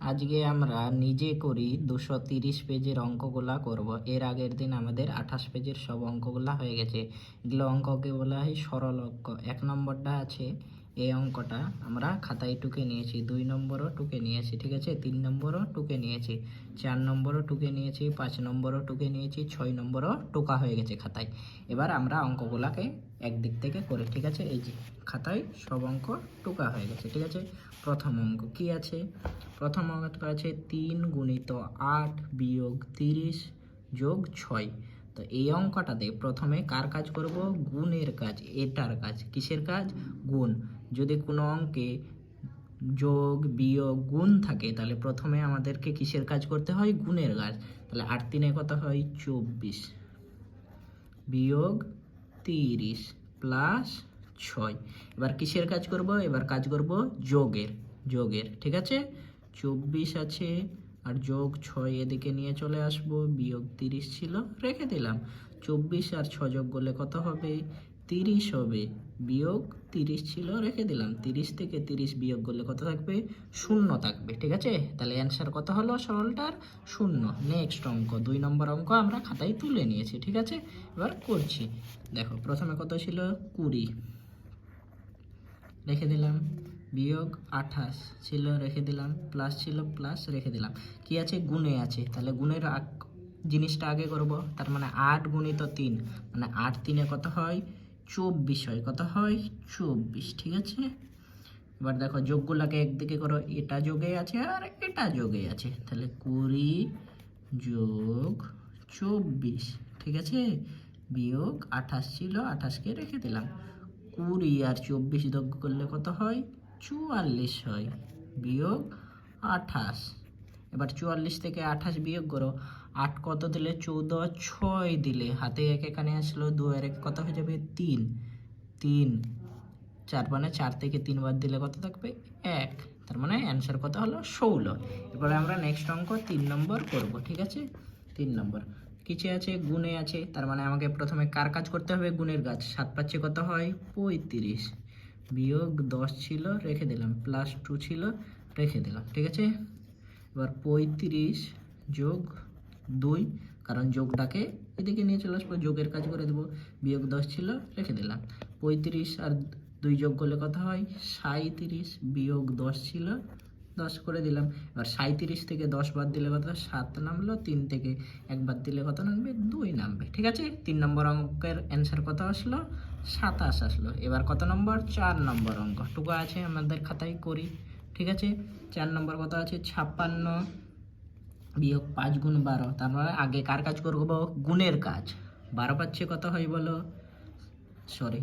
আজকে আমরা নিজে করি দুশো তিরিশ পেজের অঙ্কগুলা করব। এর আগের দিন আমাদের আঠাশ পেজের সব অঙ্কগুলা হয়ে গেছে। এগুলো অঙ্ককে বলা হয়? সরল অঙ্ক এক নম্বরটা আছে, এই অঙ্কটা আমরা খাতায় টুকে নিয়েছি, দুই নম্বরও টুকে নিয়েছি, ঠিক আছে? তিন নম্বরও টুকে নিয়েছি, চার নম্বরও টুকে নিয়েছি, পাঁচ নম্বরও টুকে নিয়েছি, ছয় নম্বরও টোকা হয়ে গেছে খাতায়। এবার আমরা অঙ্কগুলাকে একদিক থেকে করি, ঠিক আছে? এই যে খাতায় সব অঙ্ক টোকা হয়ে গেছে, ঠিক আছে? প্রথম অঙ্ক কি আছে? প্রথম অঙ্কটা আছে তিন গুণিত আট বিয়োগ তিরিশ যোগ ছয়। তো এই অঙ্কটাতে প্রথমে কার কাজ করব? গুণের কাজ। এটার কাজ। কিসের কাজ? গুণ। যদি কোনো অঙ্কে যোগ, বিয়োগ, গুণ থাকে, তাহলে প্রথমে আমাদেরকে কিসের কাজ করতে হয়? গুণের কাজ। তাহলে আট তিনে কত হয়? চব্বিশ। বিয়োগ তিরিশ প্লাস ছয়। এবার কিসের কাজ করব? এবার কাজ করব যোগের যোগের, ঠিক আছে? চব্বিশ আছে আর যোগ ছয় এদিকে নিয়ে চলে আসব। বিয়োগ তিরিশ ছিল, রেখে দিলাম। চব্বিশ আর ছ যোগ করলে কত হবে? তিরিশ হবে। বিয়োগ তিরিশ ছিল, রেখে দিলাম। তিরিশ থেকে তিরিশ বিয়োগ করলে কত থাকবে? শূন্য থাকবে, ঠিক আছে? তাহলে অ্যান্সার কত হলো? সরলটার শূন্য। নেক্সট অঙ্ক, দুই নম্বর অঙ্ক আমরা খাতায় তুলে নিয়েছি, ঠিক আছে? এবার করছি। দেখো, প্রথমে কত ছিল? কুড়ি। রেখে দিলাম। বিয়োগ আঠাশ ছিল, রেখে দিলাম। প্লাস ছিল, প্লাস রেখে দিলাম। কি আছে? গুণে আছে। তাহলে গুণের জিনিসটা আগে করব। তার মানে আট গুণিত তিন। মানে আট তিনে কত হয়? চব্বিশ হয়। কত হয়? চব্বিশ, ঠিক আছে? এবার দেখো, যোগগুলাকে একদিকে করো, এটা যোগে আছে আর এটা যোগে আছে। তাহলে কুড়ি যোগ চব্বিশ, ঠিক আছে? বিয়োগ আঠাশ ছিল, আঠাশকে রেখে দিলাম। কুড়ি আর চব্বিশ যোগ করলে কত হয়? চুয়াল্লিশ হয়। বিয়োগ আঠাশ। এবার চুয়াল্লিশ থেকে আঠাশ বিয়োগ করো। আট কত দিলে চৌদ্দ? ছয় দিলে? হাতে এক এখানে আসলো, দু আর এক কত হয়ে যাবে? তিন। তিন। চার মানে চার থেকে তিন বাদ দিলে কত থাকবে? এক। তার মানে অ্যান্সার কত হলো? ষোলো। এবারে আমরা নেক্সট অঙ্ক তিন নম্বর করব, ঠিক আছে? তিন নম্বর। কিছু আছে? গুণে আছে। তার মানে আমাকে প্রথমে কার কাজ করতে হবে? গুণের কাজ। সাত পাচ্ছে কত হয়? পঁয়ত্রিশ। বিয়োগ দশ ছিল, রেখে দিলাম। প্লাস টু ছিল, রেখে দিলাম, ঠিক আছে? এবার পঁয়ত্রিশ যোগ দুই, কারণ যোগটাকে এদিকে নিয়ে চলে আসব, যোগের কাজ করে দেবো, বিয়োগ দশ ছিল, রেখে দিলাম। পঁয়ত্রিশ আর দুই যোগ করলে কথা হয়? সাঁত্রিশ বিয়োগ দশ ছিল, দশ করে দিলাম। এবার সাঁত্রিশ থেকে দশ বাদ দিলে কত সাত নামলো, তিন থেকে এক বাদ দিলে কত নামবে? দুই নামবে, ঠিক আছে? তিন নম্বর অঙ্কের অ্যান্সার কত আসলো? সাতাশ আসলো। এবার কত নম্বর? চার নম্বর অঙ্ক। টুকু আছে আমাদের খাতায়, করি, ঠিক আছে? চার নম্বর কত আছে? ছাপ্পান্ন। বিয়োগ পাঁচ গুণ বারো। তার মানে আগে কার কাজ করব গুণের কাজ। বারো পাচ্ছে কত হয় বলো? সরি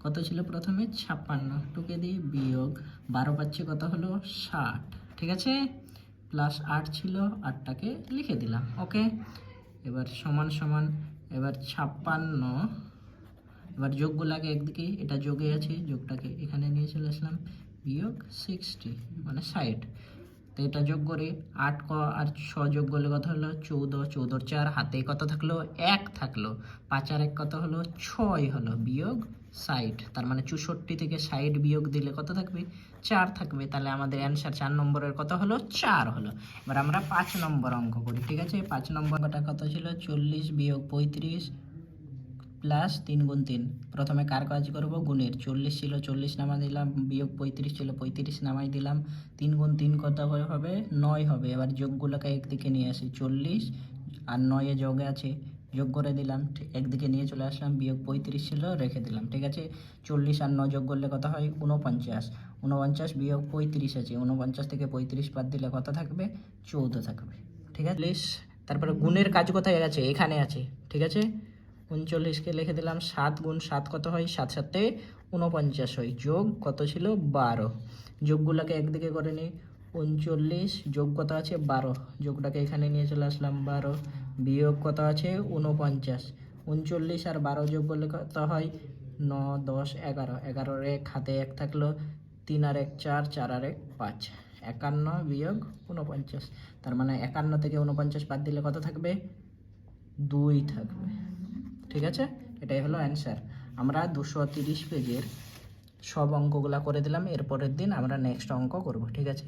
কত ছিল প্রথমে? ছাপ্পান্ন। টুকে দিই, বিয়োগ। বারো পাচ্ছে কত হলো? ষাট। ঠিক আছে? প্লাস আট ছিল, আটটাকে লিখে দিলাম। ওকে এবার সমান সমান, এবার ছাপ্পান্ন। এবার যোগগুলাকে একদিকে, এটা যোগে আছে, যোগটাকে এখানে নিয়ে চলে আসলাম। বিয়োগ সিক্সটি মানে ষাট। এটা যোগ করে আট ক আর ছ যোগ করলে কত হলো? চৌদ্দ চৌদ্দর চার হাতে কত থাকল? এক থাকল। পাঁচ আর এক কত হলো? ছয় হলো। বিয়োগ ষাট। তার মানে চৌষট্টি থেকে ষাট বিয়োগ দিলে কত থাকবে? চার থাকবে। তাহলে আমাদের অ্যান্সার চার নম্বরের কত হলো? চার হলো। এবার আমরা পাঁচ নম্বর অঙ্ক করি, ঠিক আছে? পাঁচ নম্বরটা কত ছিল? চল্লিশ বিয়োগ পঁয়ত্রিশ। প্লাস তিন গুণ তিন। প্রথমে কার কাজ করব? গুণের। চল্লিশ ছিল, চল্লিশ নামা দিলাম। বিয়োগ পঁয়ত্রিশ ছিল, পঁয়ত্রিশ নামাই দিলাম। তিন গুণ তিন কত হবে? নয় হবে। এবার যোগগুলোকে একদিকে নিয়ে আসি। চল্লিশ আর নয়ে যোগে আছে। যোগ করে দিলাম। একদিকে নিয়ে চলে আসলাম। বিয়োগ পঁয়ত্রিশ ছিল, রেখে দিলাম। ঠিক আছে? চল্লিশ আর ন যোগ করলে কত হয়? উনপঞ্চাশ উনপঞ্চাশ বিয়োগ পঁয়ত্রিশ আছে। উনপঞ্চাশ থেকে পঁয়ত্রিশ বাদ দিলে কত থাকবে? চৌদ্দ থাকবে। ঠিক আছে? তারপরে গুণের কাজ কোথায় আছে? এখানে আছে। ঠিক আছে? উনচল্লিশকে লিখে দিলাম সাত গুণ সাত কত হয়? সাত সাতে উনপঞ্চাশ হয়। যোগ কত ছিল? বারো। যোগগুলোকে একদিকে করে নিই। উনচল্লিশ, যোগ কত আছে? বারো। যোগটাকে এখানে নিয়ে চলে আসলাম বারো। বিয়োগ কত আছে? উনপঞ্চাশ। উনচল্লিশ আর বারো যোগ করলে কত হয়? ন, দশ, এগারো। এগারোর এক হাতে এক থাকল। তিন আর এক চার চার আর এক পাঁচ। একান্ন বিয়োগ উনপঞ্চাশ। তার মানে একান্ন থেকে উনপঞ্চাশ বাদ দিলে কত থাকবে? দুই থাকবে। ঠিক আছে? এটাই হলো অ্যান্সার আমরা দুশো তিরিশ পেজের সব অঙ্কগুলা করে দিলাম, এরপরের দিন আমরা নেক্সট অঙ্ক করব, ঠিক আছে?